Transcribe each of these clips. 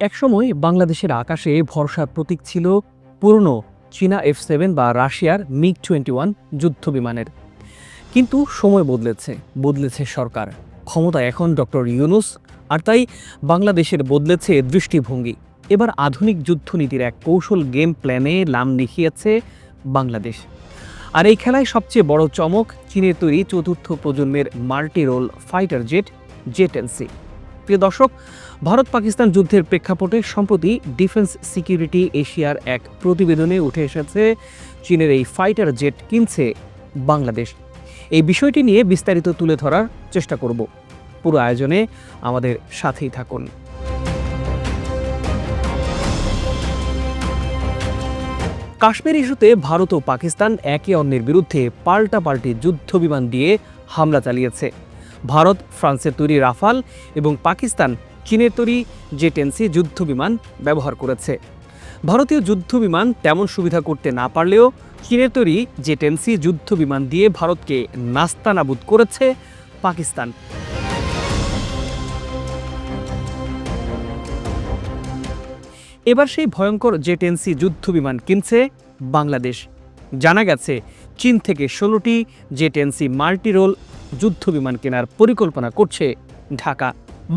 একসময় বাংলাদেশের আকাশে ভরসার প্রতীক ছিল পুরনো চীনা এফ সেভেন বা রাশিয়ার মিগ টোয়েন্টি ওয়ান যুদ্ধ বিমানের কিন্তু সময় বদলেছে বদলেছে সরকার। ক্ষমতা এখন ডক্টর ইউনুস, আর তাই বাংলাদেশের বদলেছে দৃষ্টিভঙ্গি। এবার আধুনিক যুদ্ধনীতির এক কৌশল গেম প্ল্যানে নাম লিখিয়েছে বাংলাদেশ। আর এই খেলায় সবচেয়ে বড় চমক চীনের তৈরি চতুর্থ প্রজন্মের মাল্টি রোল ফাইটার জেট জেটেন্সি প্রিয় দর্শক ভারত পাকিস্তান যুদ্ধের প্রেক্ষাপটে সম্প্রতি ডিফেন্স সিকিউরিটি এশিয়ার এক প্রতিবেদনে উঠে এসেছে, চীনের এই ফাইটার জেট কিনছে বাংলাদেশ। এই বিষয়টি নিয়ে বিস্তারিত তুলে ধরার চেষ্টা করব। পুরো আয়োজনে আমাদের সাথেই থাকুন। কাশ্মীর ইস্যুতে ভারত ও পাকিস্তান একে অন্যের বিরুদ্ধে পাল্টাপাল্টি যুদ্ধ বিমান দিয়ে হামলা চালিয়েছে। ভারত, ফ্রান্সের তৈরি রাফাল এবং পাকিস্তান চীনের তৈরি যুদ্ধ বিমান ব্যবহার করেছে। ভারতীয় যুদ্ধ বিমান তেমন সুবিধা করতে না পারলেও চীনের তৈরি যুদ্ধ বিমান দিয়ে ভারতকে নাস্তানাবুদ করেছে পাকিস্তান। এবার সেই ভয়ঙ্কর জেটেন্সি যুদ্ধ বিমান কিনছে বাংলাদেশ। জানা গেছে, চীন থেকে ষোলোটি জেটেন্সি মাল্টিরোল যুদ্ধ বিমান কেনার পরিকল্পনা করছে ঢাকা।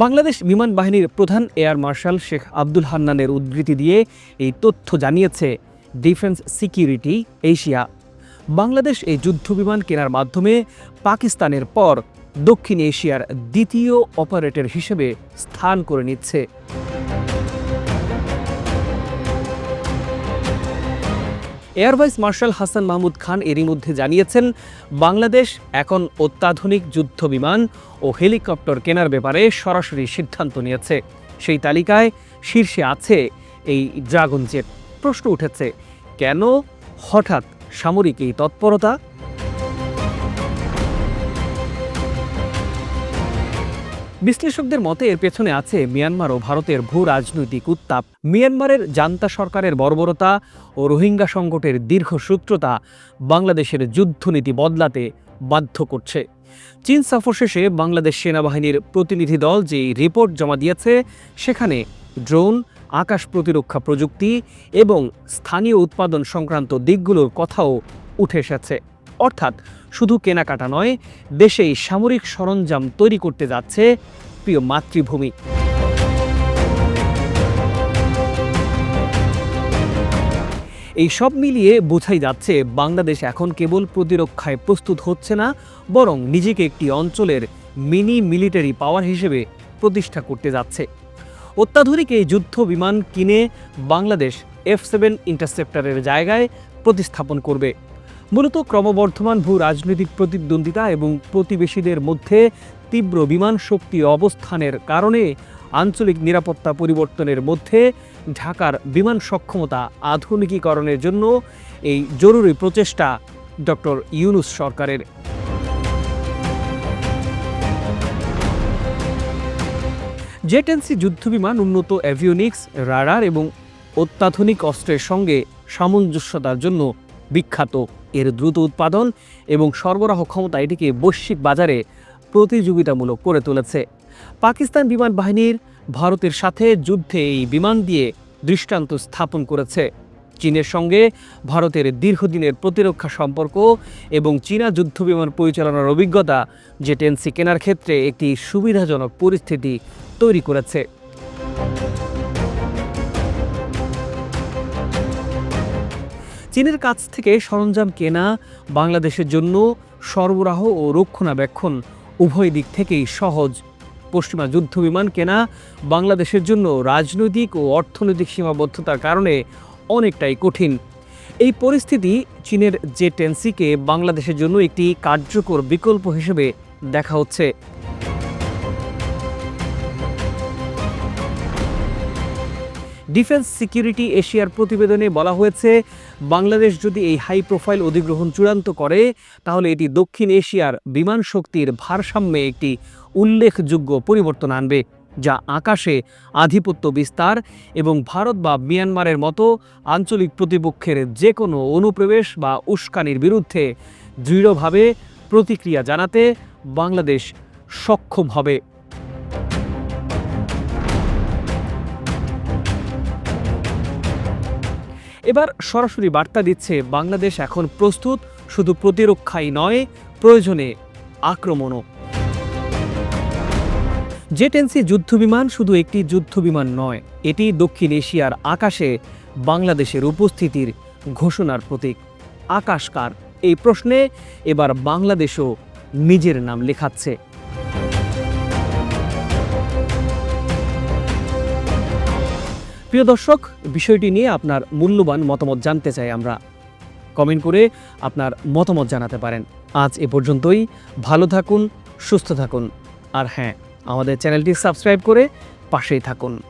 বাংলাদেশ বিমান বাহিনীর প্রধান এয়ার মার্শাল শেখ আব্দুল হান্নানের উদ্ধৃতি দিয়ে এই তথ্য জানিয়েছে ডিফেন্স সিকিউরিটি এশিয়া। বাংলাদেশ এই যুদ্ধ বিমান কেনার মাধ্যমে পাকিস্তানের পর দক্ষিণ এশিয়ার দ্বিতীয় অপারেটর হিসেবে স্থান করে নিচ্ছে। Air vice marshal Hasan Mahmud Khan এরই মধ্যে জানিয়েছেন, বাংলাদেশ এখন অত্যাধুনিক যুদ্ধ বিমান ও হেলিকপ্টার কেনার ব্যাপারে সরাসরি সিদ্ধান্ত নিয়েছে। সেই তালিকায় শীর্ষে আছে এই ড্রাগন জেট। প্রশ্ন উঠেছে, কেন হঠাৎ সামরিক এই তৎপরতা? বিশ্লেষকদের মতে এর পেছনে আছে মিয়ানমার ও ভারতের ভূ রাজনৈতিক উত্তাপ। মিয়ানমারের জান্তা সরকারের বর্বরতা ও রোহিঙ্গা সংকটের দীর্ঘসূত্রতা বাংলাদেশের যুদ্ধনীতি বদলাতে বাধ্য করছে। চীন সফর শেষে বাংলাদেশ সেনাবাহিনীর প্রতিনিধি দল যে রিপোর্ট জমা দিয়েছে, সেখানে ড্রোন, আকাশ প্রতিরক্ষা প্রযুক্তি এবং স্থানীয় উৎপাদন সংক্রান্ত দিকগুলোর কথাও উঠে এসেছে। অর্থাৎ শুধু কেনাকাটা নয়, দেশেই সামরিক সরঞ্জাম তৈরি করতে যাচ্ছে প্রিয় মাতৃভূমি। এই সব মিলিয়ে বোঝাই যাচ্ছে, বাংলাদেশ এখন কেবল প্রতিরক্ষায় প্রস্তুত হচ্ছে না, বরং নিজেকে একটি অঞ্চলের মিনি মিলিটারি পাওয়ার হিসেবে প্রতিষ্ঠা করতে যাচ্ছে। অত্যাধুনিক এই যুদ্ধ বিমান কিনে বাংলাদেশ এফ সেভেন ইন্টারসেপ্টারের জায়গায় প্রতিস্থাপন করবে। মূলত ক্রমবর্ধমান ভূ রাজনৈতিক প্রতিদ্বন্দ্বিতা এবং প্রতিবেশীদের মধ্যে তীব্র বিমান শক্তি অবস্থানের কারণে আঞ্চলিক নিরাপত্তা পরিবর্তনের মধ্যে ঢাকার বিমান সক্ষমতা আধুনিকীকরণের জন্য এই জরুরি প্রচেষ্টা ডক্টর ইউনুস সরকারের। জেটেন্সি যুদ্ধবিমান, উন্নত অ্যাভিওনিক্স রাডার এবং অত্যাধুনিক অস্ত্রের সঙ্গে সামঞ্জস্যতার জন্য বিখ্যাত। এর দ্রুত উৎপাদন এবং সরবরাহ ক্ষমতা এটিকে বৈশ্বিক বাজারে প্রতিযোগিতামূলক করে তুলেছে। পাকিস্তান বিমান বাহিনীর ভারতের সাথে যুদ্ধে এই বিমান দিয়ে দৃষ্টান্ত স্থাপন করেছে। চীনের সঙ্গে ভারতের দীর্ঘদিনের প্রতিরক্ষা সম্পর্ক এবং চীনা যুদ্ধবিমান পরিচালনার অভিজ্ঞতা যে জেটেন্সি কেনার ক্ষেত্রে একটি সুবিধাজনক পরিস্থিতি তৈরি করেছে। চীনের কাছ থেকে সরঞ্জাম কেনা বাংলাদেশের জন্য সরবরাহ ও রক্ষণাবেক্ষণ উভয় দিক থেকেই সহজ। পশ্চিমা যুদ্ধ বিমান কেনা বাংলাদেশের জন্য রাজনৈতিক ও অর্থনৈতিক সীমাবদ্ধতার কারণে অনেকটাই কঠিন। এই পরিস্থিতি চীনের যে টেন্সিকে বাংলাদেশের জন্য একটি কার্যকর বিকল্প হিসেবে দেখা হচ্ছে। ডিফেন্স সিকিউরিটি এশিয়ার প্রতিবেদনে বলা হয়েছে, বাংলাদেশ যদি এই হাই প্রোফাইল অধিগ্রহণ চূড়ান্ত করে, তাহলে এটি দক্ষিণ এশিয়ার বিমান শক্তির ভারসাম্যে একটি উল্লেখযোগ্য পরিবর্তন আনবে, যা আকাশে আধিপত্য বিস্তার এবং ভারত বা মিয়ানমারের মতো আঞ্চলিক প্রতিপক্ষের যে কোনো অনুপ্রবেশ বা উস্কানির বিরুদ্ধে দৃঢ়ভাবে প্রতিক্রিয়া জানাতে বাংলাদেশ সক্ষম হবে। এবার সরাসরি বার্তা দিচ্ছে বাংলাদেশ এখন প্রস্তুত, শুধু প্রতিরক্ষাই নয়, প্রয়োজনে আক্রমণও। জেটেন্সি যুদ্ধবিমান শুধু একটি যুদ্ধবিমান নয়, এটি দক্ষিণ এশিয়ার আকাশে বাংলাদেশের উপস্থিতির ঘোষণার প্রতীক। আকাশকার এই প্রশ্নে এবার বাংলাদেশও নিজের নাম লেখাচ্ছে। প্রিয় দর্শক, বিষয়টি নিয়ে আপনার মূল্যবান মতামত জানতে চাই আমরা। কমেন্ট করে আপনার মতামত জানাতে পারেন। আজ এ পর্যন্তই। ভালো থাকুন, সুস্থ থাকুন। আর হ্যাঁ আমাদের চ্যানেলটি সাবস্ক্রাইব করে পাশেই থাকুন।